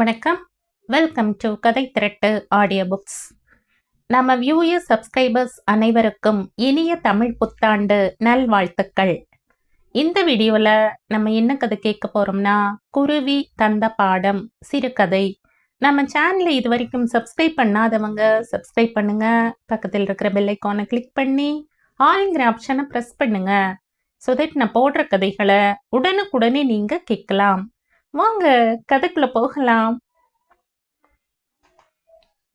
வணக்கம். Welcome to கதை திரட்டு audio books நம்ம வியூயர் சப்ஸ்கிரைபர்ஸ் அனைவருக்கும் இனிய தமிழ் புத்தாண்டு நல்வாழ்த்துக்கள். இந்த வீடியோவில் நம்ம என்ன கதை கேட்க போகிறோம்னா குருவி தந்த பாடம் சிறுகதை. நம்ம சேனலை இது வரைக்கும் சப்ஸ்கிரைப் பண்ணாதவங்க சப்ஸ்கிரைப் பண்ணுங்க. பக்கத்தில் இருக்கிற பெல்லைக்கானை கிளிக் பண்ணி ஆளுங்கிற ஆப்ஷனை ப்ரெஸ் பண்ணுங்க. ஸோ தட் நான் போடுற கதைகளை உடனுக்குடனே நீங்கள் கேட்கலாம். வாங்க கதைக்குள்ள போகலாம்.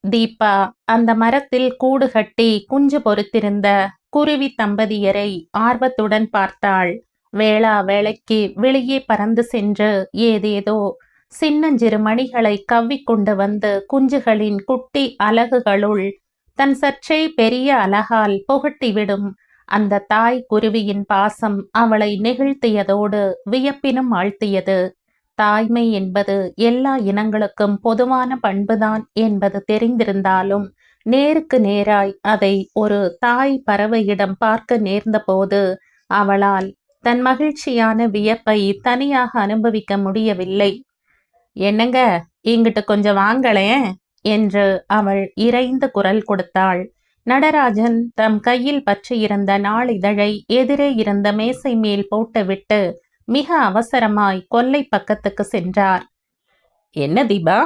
தீபா அந்த மரத்தில் கூடு கட்டி குஞ்சு பொறுத்திருந்த குருவி தம்பதியரை ஆர்வத்துடன் பார்த்தாள். வேளா வேளைக்கு வெளியே பறந்து சென்று ஏதேதோ சின்னஞ்சிறு மணிகளை கவ்விக்கொண்டு வந்து குஞ்சுகளின் குட்டி அலகுகளுள் தன் சற்றே பெரிய அலகால் புகட்டிவிடும். அந்த தாய் குருவியின் பாசம் அவளை நெகிழ்த்தியதோடு வியப்பினும் ஆழ்த்தியது. தாய்மை என்பது எல்லா இனங்களுக்கும் பொதுவான பண்புதான் என்பது தெரிந்திருந்தாலும் நேருக்கு நேராய் அதை ஒரு தாய் பறவையிடம் பார்க்க நேர்ந்தபோது அவளால் தன் மகிழ்ச்சியான வியப்பை தனியாக அனுபவிக்க முடியவில்லை. என்னங்க இங்கிட்டு கொஞ்சம் வாங்களேன்? என்று அவள் இறைந்த குரல் கொடுத்தாள். நடராஜன் தம் கையில் பற்றியிருந்த நாளிதழை எதிரே இருந்த மேசை மேல் போட்டுவிட்டு மிக அவசரமாய் கொல்லை பக்கத்துக்கு சென்றார். என்ன தீபா?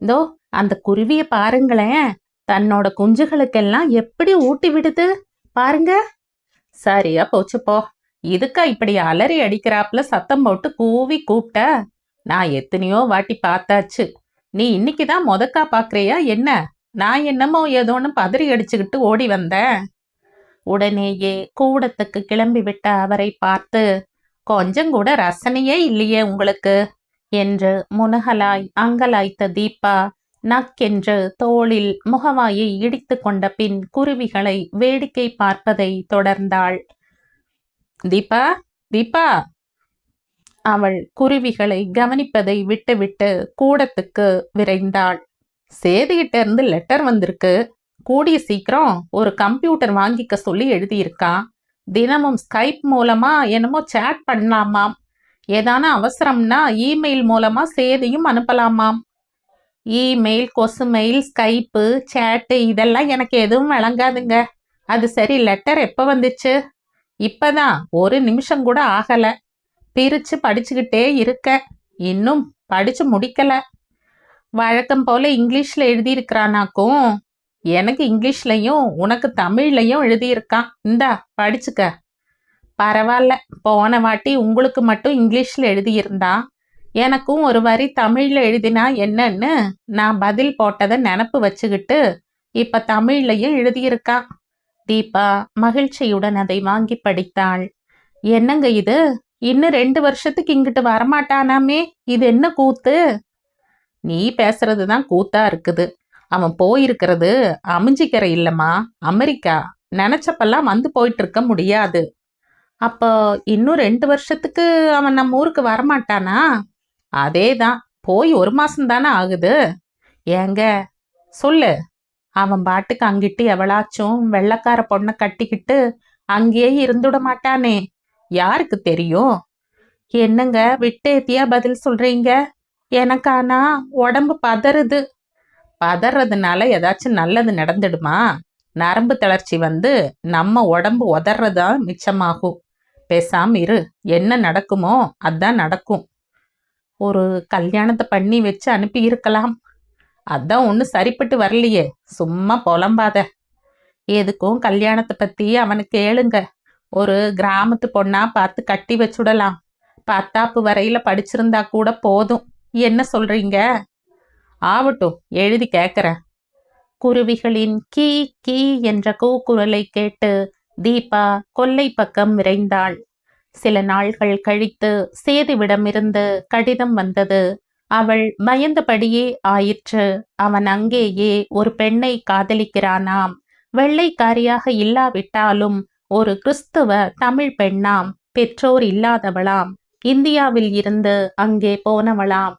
இதோ அந்த குருவிய பாருங்களேன். தன்னோட குஞ்சுகளுக்கெல்லாம் எப்படி ஊட்டி விடுது? பாருங்க. சரியா போச்சு போ. இதுக்கா இப்படி அலறி அடிக்கிறாப்புல சத்தம் போட்டு கூவி கூப்பிட்ட. நான் எத்தனையோ வாட்டி பார்த்தாச்சு. நீ இன்னைக்கு தான் முதக்கா பாக்குறியா என்ன? நான் என்னமோ ஏதோன்னு பதறி அடிச்சுக்கிட்டு ஓடி வந்தேன். உடனேயே கூடத்துக்கு கிளம்பி விட்ட அவரை பார்த்து கொஞ்சம் கூட ரசனையே இல்லையே உங்களுக்கு? என்று முனகலாய் அங்கலாய்த்த தீபா நக்கென்று தோளில் முகவாயை இடித்து கொண்ட பின் குருவிகளை வேடிக்கை பார்ப்பதை தொடர்ந்தாள். தீபா தீபா! அவள் குருவிகளை கவனிப்பதை விட்டுவிட்டு கூடத்துக்கு விரைந்தாள். சேதிகிட்ட இருந்து லெட்டர் வந்திருக்கு. கூடிய சீக்கிரம் ஒரு கம்ப்யூட்டர் வாங்கிக்க சொல்லி எழுதியிருக்கான் தினமும் ஸ்கைப் மூலமா என்னமோ சேட் பண்ணலாமாம். ஏதான அவசரம்னா இமெயில் மூலமா சேதியும் அனுப்பலாமாம். இமெயில் கொசுமெயில் ஸ்கைப்பு சேட்டு இதெல்லாம் எனக்கு எதுவும் வழங்காதுங்க. அது சரி லெட்டர் எப்போ வந்துச்சு? இப்பதான் ஒரு நிமிஷம் கூட ஆகல. பிரிச்சு படிச்சுக்கிட்டே இருக்க. இன்னும் படிச்சு முடிக்கல. வழக்கம் போல இங்கிலீஷ்ல எழுதியிருக்கிறானாக்கும் எனக்கு இங்கிலீஷ்லையும் உனக்கு தமிழ்லையும் எழுதியிருக்கான் இந்தா படிச்சுக்க. பரவாயில்ல போன வாட்டி உங்களுக்கு மட்டும் இங்கிலீஷில் எழுதியிருந்தான் எனக்கும் ஒரு வரி தமிழில் எழுதினா என்னன்னு நான் பதில் போட்டதை நினப்பு வச்சுக்கிட்டு இப்போ தமிழ்லையும் எழுதியிருக்கான் தீபா மகிழ்ச்சியுடன் அதை வாங்கி படித்தாள். என்னங்க இது? இன்னும் ரெண்டு வருஷத்துக்கு இங்கிட்டு வரமாட்டானாமே? இது என்ன கூத்து? நீ பேசுறது தான் கூத்தா இருக்குது. அவன் போயிருக்கிறது அமைஞ்சிக்கரை இல்லம்மா. அமெரிக்கா. நினச்சப்பெல்லாம் வந்து போயிட்டு இருக்க முடியாது. அப்போ இன்னும் ரெண்டு வருஷத்துக்கு அவன் நம்ம ஊருக்கு வரமாட்டானா? அதே தான் போய் ஒரு மாதம் தானே ஆகுது. ஏங்க? சொல்லு. அவன் பாட்டுக்கு அங்கிட்டு எவளாச்சும் வெள்ளக்கார பொண்ணை கட்டிக்கிட்டு அங்கேயே இருந்துட மாட்டானே. யாருக்கு தெரியும்? என்னங்க விட்டேத்தியா பதில் சொல்றீங்க? எனக்கானா உடம்பு பதறுது. பதறதுனால ஏதாச்சும் நல்லது நடந்துடுமா? நரம்பு தளர்ச்சி வந்து நம்ம உடம்பு உதறதா மிச்சமாகும். பேசாம இரு. என்ன நடக்குமோ அதான் நடக்கும். ஒரு கல்யாணத்தை பண்ணி வச்சு அனுப்பி இருக்கலாம். அதான் ஒன்றும் சரிப்பட்டு வரலையே. சும்மா புலம்பாத. எதுக்கும் கல்யாணத்தை பற்றி அவனுக்கு கேளுங்க. ஒரு கிராமத்து பொண்ணா பார்த்து கட்டி வச்சுடலாம். பத்தாப்பு வரையில படிச்சிருந்தா கூட போதும். என்ன சொல்றீங்க? ஆவட்டும் எழுதி கேட்குறேன் குருவிகளின் கீ கீ என்ற கூக்குரலை கேட்டு தீபா கொல்லை பக்கம் விரைந்தாள். சில நாள்கள் கழித்து சேதுவிடமிருந்து கடிதம் வந்தது. அவள் பயந்தபடியே ஆயிற்று. அவன் அங்கேயே ஒரு பெண்ணை காதலிக்கிறானாம். வெள்ளைக்காரியாக இல்லாவிட்டாலும் ஒரு கிறிஸ்துவ தமிழ் பெண்ணாம் பெற்றோர் இல்லாதவளாம். இந்தியாவில் இருந்து அங்கே போனவளாம்.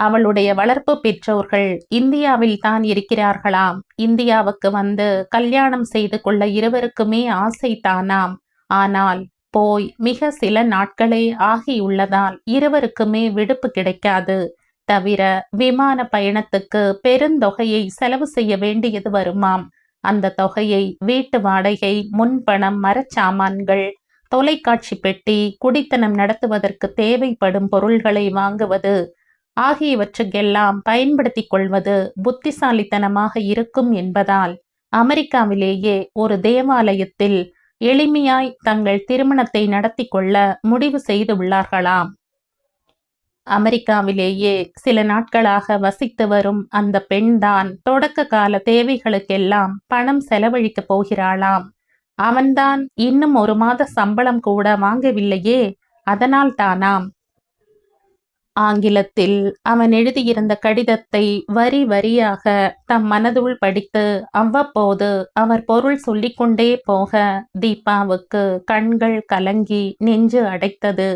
அவளுடைய வளர்ப்பு பெற்றோர்கள் இந்தியாவில் தான் இருக்கிறார்களாம். இந்தியாவுக்கு வந்து கல்யாணம் செய்து கொள்ள இருவருக்குமே ஆசை தானாம். ஆனால் போய் மிக சில நாட்களே ஆகியுள்ளதால் இருவருக்குமே விடுப்பு கிடைக்காது. தவிர விமான பயணத்துக்கு பெருந்தொகையை செலவு செய்ய வேண்டியது வருமாம். அந்த தொகையை வீட்டு வாடகை முன்பணம் மரச்சாமான்கள் தொலைக்காட்சி பெட்டி குடித்தனம் நடத்துவதற்கு தேவைப்படும் பொருள்களை வாங்குவது ஆகியவற்றுக்கெல்லாம் பயன்படுத்திக் கொள்வது புத்திசாலித்தனமாக இருக்கும் என்பதால் அமெரிக்காவிலேயே ஒரு தேவாலயத்தில் எளிமையாய் தங்கள் திருமணத்தை நடத்தி கொள்ள முடிவு செய்துள்ளார்களாம். அமெரிக்காவிலேயே சில நாட்களாக வசித்து வரும் அந்த பெண்தான் தொடக்க கால தேவைகளுக்கெல்லாம் பணம் செலவழிக்கப் போகிறாளாம். அவன்தான் இன்னும் ஒரு மாத சம்பளம் கூட வாங்கவில்லையே அதனால் தானாம் ஆங்கிலத்தில் அவன் எழுதியிருந்த கடிதத்தை வரி வரியாக தம் மனதுள் படித்து அவ்வப்போது அவர் பொருள் சொல்லிக்கொண்டே போக தீபாவுக்கு கண்கள் கலங்கி நெஞ்சு அடைத்தது.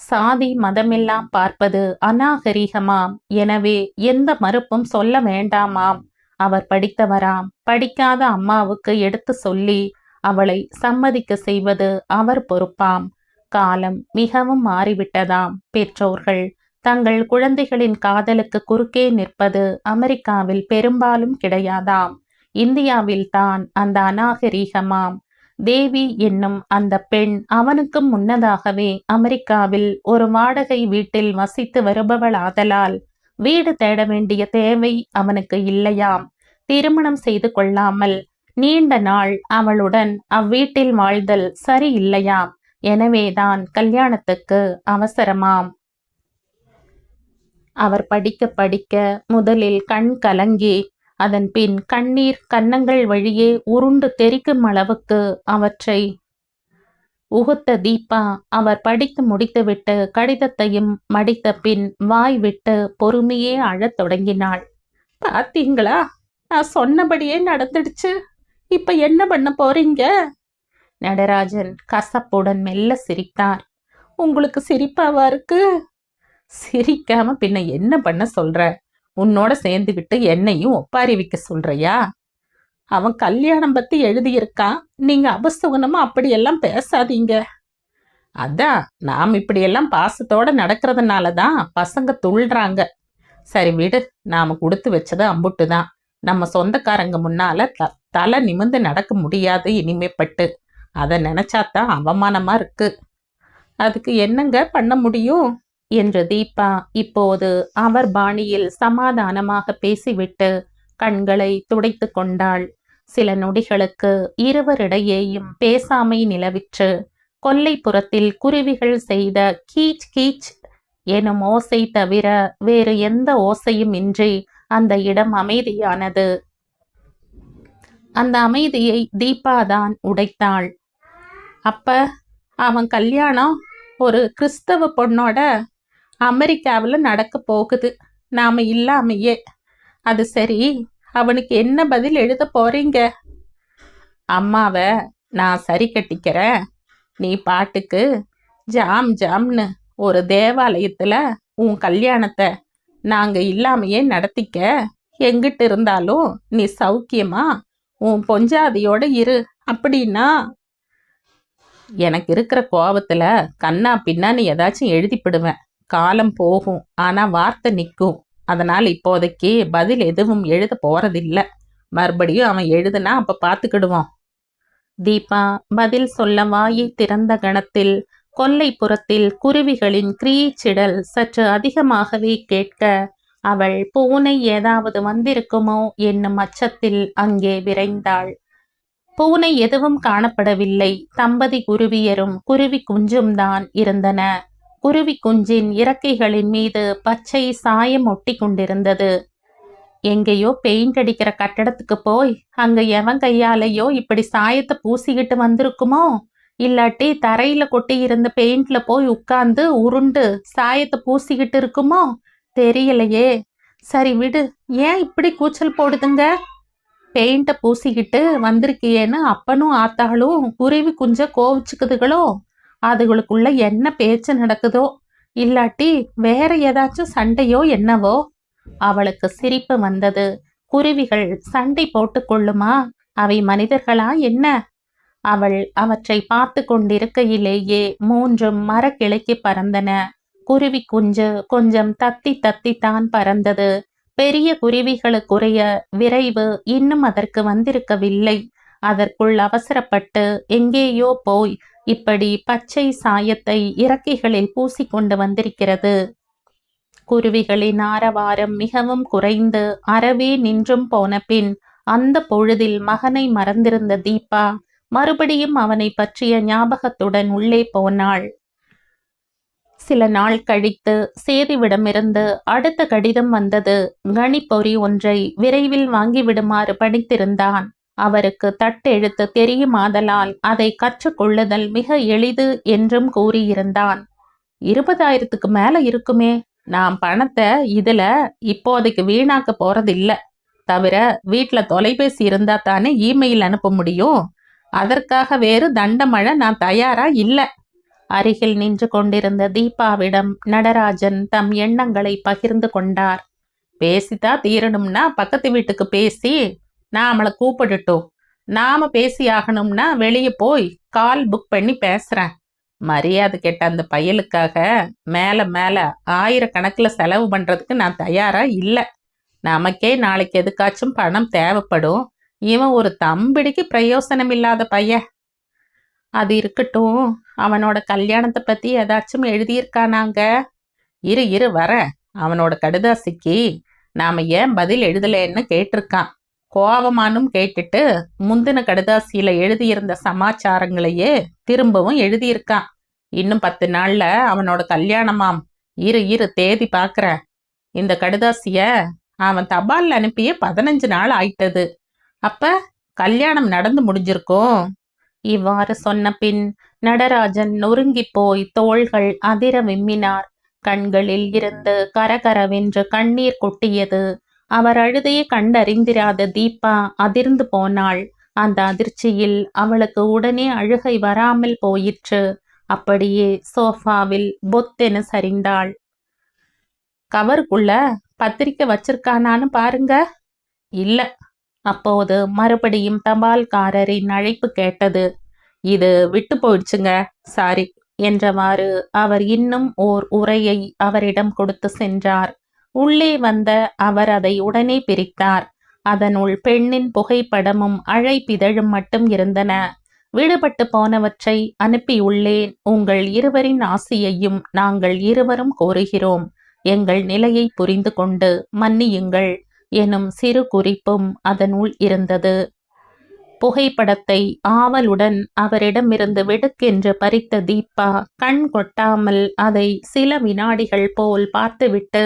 சாதி மதமெல்லாம் பார்ப்பது அநாகரிகமாம். எனவே எந்த மறுப்பும் சொல்ல வேண்டாமாம். அவர் படித்தவராம். படிக்காத அம்மாவுக்கு எடுத்து சொல்லி அவளை சம்மதிக்க செய்வது அவர் பொறுப்பாம். காலம் மிகவும் மாறிவிட்டதாம். பெற்றோர்கள் தங்கள் குழந்தைகளின் காதலுக்கு குறுக்கே நிற்பது அமெரிக்காவில் பெரும்பாலும் கிடையாதாம். இந்தியாவில் தான் அந்த அநாகரீகமாம். தேவி என்னும் அந்த பெண் அவனுக்கும் முன்னதாகவே அமெரிக்காவில் ஒரு வாடகை வீட்டில் வசித்து வருபவளாதலால் வீடு தேட வேண்டிய தேவை அவனுக்கு இல்லையாம். திருமணம் செய்து கொள்ளாமல் நீண்ட நாள் அவளுடன் அவ்வீட்டில் வாழ்தல் சரியில்லையாம். எனவேதான் கல்யாணத்துக்கு அவசரமாம். அவர் படிக்க படிக்க முதலில் கண் கலங்கி அதன் பின் கண்ணீர் கன்னங்கள் வழியே உருண்டு தெரிக்கும் அளவுக்கு அவற்றை உகுத்த தீபா அவர் படித்து முடித்துவிட்டு கடிதத்தையும் மடித்த பின் வாய் விட்டு பொறுமையே அழத் தொடங்கினாள். பாத்தீங்களா நான் சொன்னபடியே நடந்துடுச்சு. இப்ப என்ன பண்ண போறீங்க? நடராஜன் கசப்புடன் மெல்ல சிரித்தார். உங்களுக்கு சிரிப்பாவா இருக்கு? சிரிக்காம பின்ன என்ன பண்ண சொல்ற? உன்னோட சேர்ந்துக்கிட்டு என்னையும் ஒப்பாரி வைக்க சொல்றியா? அவன் கல்யாணம் பத்தி எழுதியிருக்கான். நீங்க அபசுகனமா அப்படியெல்லாம் பேசாதீங்க. அதான் நாம் இப்படியெல்லாம் பாசத்தோட நடக்கிறதுனால தான் பசங்க துள்றாங்க. சரி விடு நாம கொடுத்து வச்சது அம்புட்டு தான் நம்ம சொந்தக்காரங்க முன்னால த தலை நிமிந்து நடக்க முடியாது இனிமேப்பட்டு. அதை நினைச்சாத்தான் அவமானமா இருக்கு. அதுக்கு என்னங்க பண்ண முடியும்? என்று தீபா இப்போது அவர் பாணியில் சமாதானமாக பேசிவிட்டு கண்களை துடைத்து கொண்டாள். சில நொடிகளுக்கு இருவரிடையேயும் பேசாமை நிலவிற்று. கொல்லைப்புறத்தில் குருவிகள் செய்த கீச் கீச் எனும் ஓசை தவிர வேறு எந்த ஓசையும் இன்றி அந்த இடம் அமைதியானது. அந்த அமைதியை தீபாதான் உடைத்தாள். அப்போ அவன் கல்யாணம் ஒரு கிறிஸ்தவ பொண்ணோட அமெரிக்காவில் நடக்க போகுது. நாம் இல்லாமையே. அது சரி அவனுக்கு என்ன பதில் எழுத போகிறீங்க அம்மாவை நான் சரி கட்டிக்கிறேன். நீ பாட்டுக்கு ஜாம் ஜாம்னு ஒரு தேவாலயத்தில் உன் கல்யாணத்தை நாங்கள் இல்லாமையே நடத்திக்க. எங்கிட்டு இருந்தாலும் நீ சௌக்கியமா உன் பொஞ்சாதியோட இரு. அப்படின்னா எனக்கு இருக்கிற கோபத்துல கண்ணா பின்னான்னு ஏதாச்சும் எழுதிப்பிடுவேன் காலம் போகும் ஆனா வார்த்தை நிற்கும். அதனால் இப்போதைக்கு பதில் எதுவும் எழுத போறதில்ல. மறுபடியும் அவன் எழுதுனா அப்ப பார்த்துக்கிடுவோம் தீபா பதில் சொல்ல வாயை திறந்த கணத்தில் கொல்லைப்புறத்தில் குருவிகளின் கிரீச்சிடல் சற்று அதிகமாகவே கேட்க அவள் பூனை ஏதாவது வந்திருக்குமோ? என்னும் அச்சத்தில் அங்கே விரைந்தாள். பூனை எதுவும் காணப்படவில்லை. தம்பதி குருவியரும் குருவி குஞ்சும் தான் இருந்தன. குருவி குஞ்சின் இறக்கைகளின் மீது பச்சை சாயம் ஒட்டி கொண்டிருந்தது. எங்கேயோ பெயிண்ட் அடிக்கிற கட்டடத்துக்கு போய் அங்க எவன் கையாலேயோ இப்படி சாயத்தை பூசிக்கிட்டு வந்திருக்குமோ? இல்லாட்டி தரையில கொட்டி இருந்த பெயிண்ட்ல போய் உட்கார்ந்து உருண்டு சாயத்தை பூசிக்கிட்டு இருக்குமோ? தெரியலையே. சரி விடு ஏன் இப்படி கூச்சல் போடுதுங்க? பெயிண்ட்டை பூசிக்கிட்டு வந்திருக்கியேன்னு அப்பனும் ஆத்தாளும் குருவி குஞ்ச கோவிச்சுக்குதுகளோ? அதுகளுக்குள்ள என்ன பேச்சு நடக்குதோ? இல்லாட்டி வேற ஏதாச்சும் சண்டையோ என்னவோ? அவளுக்கு சிரிப்பு வந்தது. குருவிகள் சண்டை போட்டு கொள்ளுமா? அவை மனிதர்களா என்ன? அவள் அவற்றை பார்த்து கொண்டிருக்கையிலேயே மூன்றும் மரக்கிளைக்கு பறந்தன. குருவி குஞ்சு கொஞ்சம் தத்தி தத்தி தான் பறந்தது. பெரிய குருவிகளுக்குரிய விரைவு இன்னும் அதற்கு வந்திருக்கவில்லை. அதற்குள் அவசரப்பட்டு எங்கேயோ போய் இப்படி பச்சை சாயத்தை இறக்கைகளில் பூசிக்கொண்டு வந்திருக்கிறது. குருவிகளின் ஆரவாரம் மிகவும் குறைந்து அறவே நின்றும் போன பின் அந்த பொழுதில் மகனை மறந்திருந்த தீபா மறுபடியும் அவனை பற்றிய ஞாபகத்துடன் உள்ளே போனாள். சில நாள் கழித்து சேதுவிடமிருந்து அடுத்த கடிதம் வந்தது. கணிப்பொறி ஒன்றை விரைவில் வாங்கிவிடுமாறு படித்திருந்தான். அவருக்கு தட்டெழுத்து தெரியுமாதலால் அதை கற்றுக்கொள்ளுதல் மிக எளிது என்றும் கூறியிருந்தான். இருபதாயிரத்துக்கு மேல இருக்குமே. நான் பணத்தை இதுல இப்போதைக்கு வீணாக்க போறதில்ல. தவிர வீட்ல தொலைபேசி இருந்தா தானே இமெயில் அனுப்ப முடியும். அதற்காக வேறு தண்டமழை நான் தயாரா இல்லை. அருகில் நின்று கொண்டிருந்த தீபாவிடம் நடராஜன் தம் எண்ணங்களை பகிர்ந்து கொண்டார். பேசித்தா தீரணும்னா பக்கத்து வீட்டுக்கு பேசி நாமளை கூப்பிடுட்டோம். நாம பேசி ஆகணும்னா வெளியே போய் கால் புக் பண்ணி பேசுறேன். மரியாதை கெட்ட அந்த பயலுக்காக மேல மேல ஆயிரக்கணக்கில் செலவு பண்றதுக்கு நான் தயாரா இல்லை. நமக்கே நாளைக்கு எதுக்காச்சும் பணம் தேவைப்படும். இவன் ஒரு தம்பிடிக்கு பிரயோசனம் இல்லாத பையன். அது இருக்கட்டும். அவனோட கல்யாணத்தை பத்தி ஏதாச்சும் எழுதியிருக்கானாங்க. இரு இரு வர. அவனோட கடுதாசிக்கு நாம ஏன் பதில் எழுதலைன்னு கேட்டிருக்கான். கோபமானும் கேட்டுட்டு முந்தின கடுதாசியில் எழுதியிருந்த சமாச்சாரங்களையே திரும்பவும் எழுதியிருக்கான். இன்னும் பத்து நாள்ல அவனோட கல்யாணமாம். இரு இரு தேதி பார்க்குறேன் இந்த கடுதாசிய அவன் தபால் அனுப்பியே பதினஞ்சு நாள் ஆயிட்டது. அப்ப கல்யாணம் நடந்து முடிஞ்சிருக்கும். இவ்வாறு சொன்ன பின் நடராஜன் நொறுங்கி போய் தோள்கள் அதிர விம்மினார். கண்களில் இருந்து கரகரவென்று கண்ணீர் கொட்டியது. அவர் அழுதையே கண்டறிந்திராத தீபா அதிர்ந்து போனாள். அந்த அதிர்ச்சியில் அவளுக்கு உடனே அழுகை வராமல் போயிற்று. அப்படியே சோஃபாவில் பொத்தென சரிந்தாள். கவருக்குள்ள பத்திரிக்கை வச்சிருக்கானான்னு பாருங்க. இல்ல அப்போது மறுபடியும் தபால்காரரின் அழைப்பு கேட்டது. இது விட்டு போயிடுச்சுங்க சாரி என்றவாறு அவர் இன்னும் ஓர் உரையை அவரிடம் கொடுத்து சென்றார். உள்ளே வந்த அவர் அதை உடனே பிரித்தார். அதனுள் பெண்ணின் புகைப்படமும் அழைப்பிதழும் மட்டும் இருந்தன. விடுபட்டு போனவற்றை அனுப்பியுள்ளேன். உங்கள் இருவரின் ஆசியையும் நாங்கள் இருவரும் கோருகிறோம். எங்கள் நிலையை புரிந்து கொண்டு மன்னியுங்கள். எனும் சிறு குறிப்பும் அதனுள் இருந்தது. புகைப்படத்தை ஆவலுடன் அவரிடமிருந்து வெடுக்கென்று பறித்த தீபா கண் கொட்டாமல் அதை சில வினாடிகள் போல் பார்த்துவிட்டு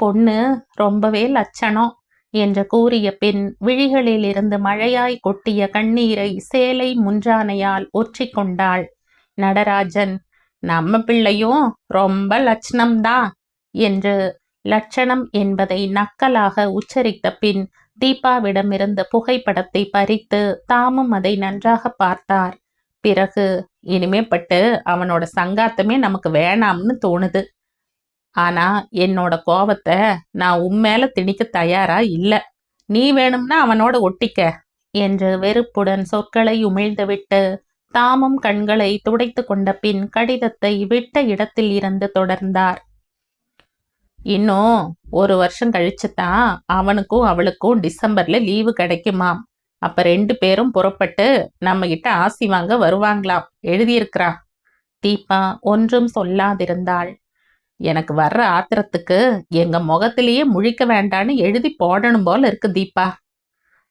பொண்ணு ரொம்பவே லட்சணம் என்று கூறிய பின் விழிகளிலிருந்து மழையாய் கொட்டிய கண்ணீரை சேலை முன்றானையால் ஒற்றிக்கொண்டாள் நடராஜன் நம்ம பிள்ளையும் ரொம்ப லட்சணம்தான் என்று லட்சணம் என்பதை நக்கலாக உச்சரித்த பின் தீபாவிடமிருந்த புகைப்படத்தை பறித்து தாமும் அதை நன்றாக பார்த்தார். பிறகு இனிமேப்பட்டு அவனோட சங்காத்தமே நமக்கு வேணாம்னு தோணுது. ஆனா என்னோட கோபத்தை நான் உண்மையில திணிக்க தயாரா இல்ல. நீ வேணும்னா அவனோட ஒட்டிக்க என்று வெறுப்புடன் சொற்களை உமிழ்ந்துவிட்டு தாமும் கண்களை துடைத்து கொண்ட பின் கடிதத்தை விட்ட இடத்தில் இருந்து தொடர்ந்தார். இன்னும் ஒரு வருஷம் கழிச்சு தான் அவனுக்கும் அவளுக்கும் டிசம்பர்ல லீவு கிடைக்குமாம். அப்ப ரெண்டு பேரும் புறப்பட்டு நம்ம கிட்ட ஆசி வாங்க வருவாங்களாம். எழுதியிருக்கிறா. தீபா ஒன்றும் சொல்லாதிருந்தாள். எனக்கு வர்ற ஆத்திரத்துக்கு எங்க முகத்திலேயே முழிக்க வேண்டான்னு எழுதி போடணும் போல இருக்கு தீபா.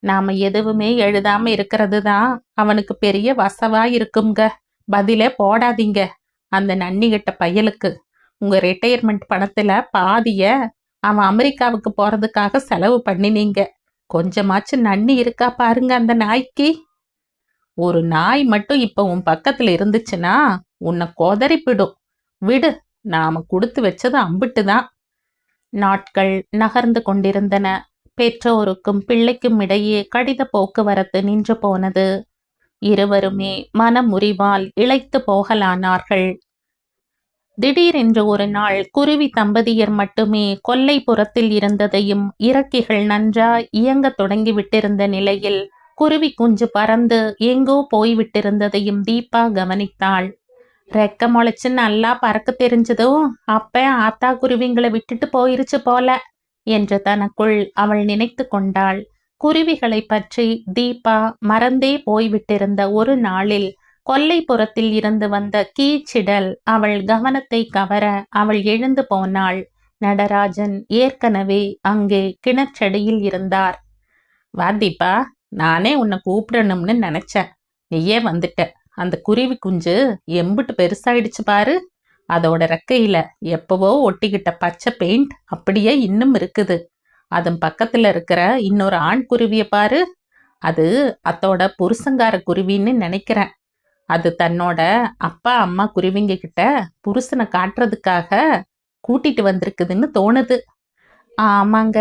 நாம எதுவுமே எழுதாம இருக்கிறது தான் அவனுக்கு பெரிய வசவா இருக்குங்க பதிலே போடாதீங்க. அந்த நன்னிகிட்ட பயலுக்கு. உங்கள் ரிட்டையர்மெண்ட் பணத்தில் பாதிய அவன் அமெரிக்காவுக்கு போகிறதுக்காக செலவு பண்ணினீங்க. கொஞ்சமாச்சும் நன்னி இருக்கா பாருங்க அந்த நாய்க்கு. ஒரு நாய் மட்டும் இப்போ உன் பக்கத்தில் இருந்துச்சுன்னா உன்னை கொதறிப்பிடும். விடு நாம கொடுத்து வச்சது அம்பிட்டு தான் நாட்கள் நகர்ந்து கொண்டிருந்தன. பெற்றோருக்கும் பிள்ளைக்கும் இடையே கடித போக்குவரத்து நின்று போனது. இருவருமே மனமுறிவால் இழைத்து போகலானார்கள். திடீரென்று ஒரு நாள் குருவி தம்பதியர் மட்டுமே கொல்லைப்புறத்தில் இருந்ததையும் இறக்கைகள் நன்றாய் இயங்கத் தொடங்கிவிட்டிருந்த நிலையில் குருவி குஞ்சு பறந்து எங்கோ போய்விட்டிருந்ததையும் தீபா கவனித்தாள். ரெக்க முளைச்சு நல்லா பறக்க தெரிஞ்சதும் அப்ப ஆத்தா குருவிங்களை விட்டுட்டு போயிருச்சு போல என்று தனக்குள் அவள் நினைத்து கொண்டாள். குருவிகளை பற்றி தீபா மறந்தே போய்விட்டிருந்த ஒரு நாளில் கொல்லைப்புறத்தில் இருந்து வந்த கீச்சிடல் அவள் கவனத்தை கவர அவள் எழுந்து போனாள். நடராஜன் ஏற்கனவே அங்கே கிணற்றடியில் இருந்தார். வா நானே உன்னை கூப்பிடணும்னு நினைச்சேன். நீயே வந்துட்ட. அந்த குருவி குஞ்சு எம்புட்டு பெருசாயிடுச்சு பாரு. அதோட ரெக்கையில எப்பவோ ஒட்டிக்கிட்ட பச்சை பெயிண்ட் அப்படியே இன்னும் இருக்குது. அதன் பக்கத்துல இருக்கிற இன்னொரு ஆண் குருவிய பாரு. அது அத்தோட புருஷங்கார குருவின்னு நினைக்கிறேன். அது தன்னோட அப்பா அம்மா குருவிங்க கிட்ட புருஷனை காட்டுறதுக்காக கூட்டிட்டு வந்திருக்குதுன்னு தோணுது. ஆமாங்க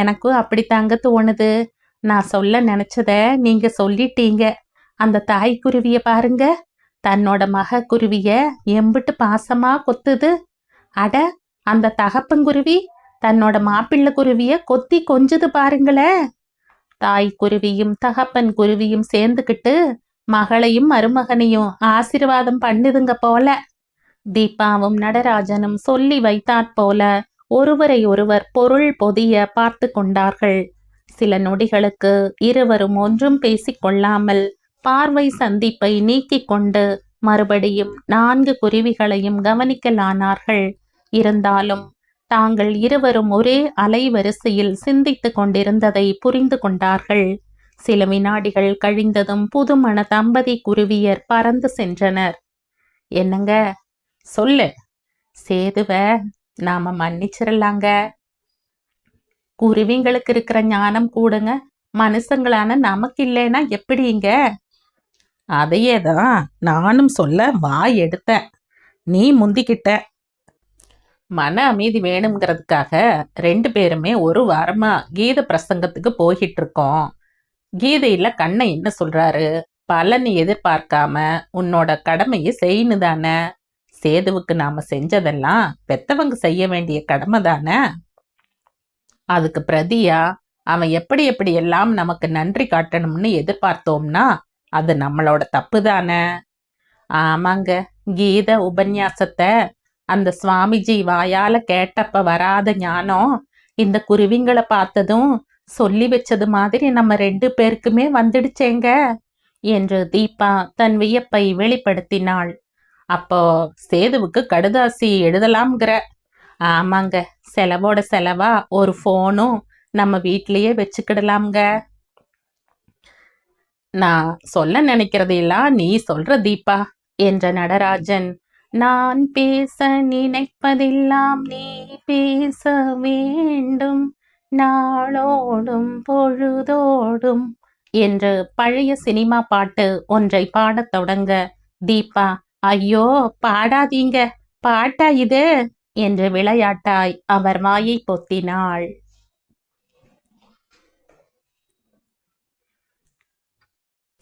எனக்கும் அப்படித்தாங்க தோணுது. நான் சொல்ல நினைச்சத நீங்க சொல்லிட்டீங்க. அந்த தாய் குருவிய பாருங்க. தன்னோட மக குருவிய எம்பிட்டு பாசமா கொத்துது. அட அந்த தகப்பங்குருவி தன்னோட மாப்பிள்ளை குருவிய கொத்தி கொஞ்சுது பாருங்களேன் தாய் குருவியும் தகப்பன் குருவியும் சேர்ந்துக்கிட்டு மகளையும் மருமகனையும் ஆசிர்வாதம் பண்ணுதுங்க போல. தீபாவும் நடராஜனும் சொல்லி வைத்தாற் போல ஒருவரை ஒருவர் பொருள் பொதிய பார்த்து கொண்டார்கள். சில நொடிகளுக்கு இருவரும் ஒன்றும் பேசிக் கொள்ளாமல் பார்வை சந்திப்பை நீக்கிக் கொண்டு மறுபடியும் நான்கு குருவிகளையும் கவனிக்கலானார்கள். இருந்தாலும் தாங்கள் இருவரும் ஒரே அலைவரிசையில் சிந்தித்துக் கொண்டிருந்ததை புரிந்து கொண்டார்கள். சில வினாடிகள் கழிந்ததும் புதுமண தம்பதி குருவியர் பறந்து சென்றனர். என்னங்க? சொல்லு. சேதுவ நாம மன்னிச்சிடலாங்க குருவிங்களுக்கு இருக்கிற ஞானம் கூடுங்க. மனுஷங்களான நமக்கு இல்லைன்னா எப்படிங்க? அதையே தான் நானும் சொல்ல வாய் எடுத்தேன். நீ முந்திக்கிட்ட. மன அமைதி வேணுங்கிறதுக்காக ரெண்டு பேருமே ஒரு வாரமா கீத பிரசங்கத்துக்கு போய்கிட்டு இருக்கோம். கீதையில கண்ணை என்ன சொல்றாரு? பலனை எதிர்பார்க்காம உன்னோட கடமையை செய்யணும் தானே? சேதுவுக்கு நாம செஞ்சதெல்லாம் பெத்தவங்க செய்ய வேண்டிய கடமை தானே? அதுக்கு பிரதியா அவன் எப்படி எப்படி எல்லாம் நமக்கு நன்றி காட்டணும்னு எதிர்பார்த்தோம்னா அது நம்மளோட தப்பு தானே? ஆமாங்க. கீத உபன்யாசத்தை அந்த சுவாமிஜி வாயால கேட்டப்ப வராத ஞானம் இந்த குருவிங்களை பார்த்ததும் சொல்லி வச்சது மாதிரி நம்ம ரெண்டு பேருக்குமே வந்துடுச்சேங்க என்று தீபா தன் வியப்பை வெளிப்படுத்தினாள். அப்போ சேதுவுக்கு கடுதாசி எழுதலாம்ங்கிற. ஆமாங்க செலவோட செலவா ஒரு ஃபோனும் நம்ம வீட்லயே வச்சுக்கிடலாம்ங்க. நான் சொல்ல நினைக்கிறதையெல்லாம் நீ சொல்ற தீபா என்ற நடராஜன். நான் பேச நினைப்பதெல்லாம் நீ பேச வேண்டும். நாளோடும் பொழுதோடும் என்று பழைய சினிமா பாட்டு ஒன்றை பாடத் தொடங்க தீபா ஐயோ பாடாதீங்க பாட்டா இது? என்று விளையாட்டாய் அவர் வாயை பொத்தினாள்.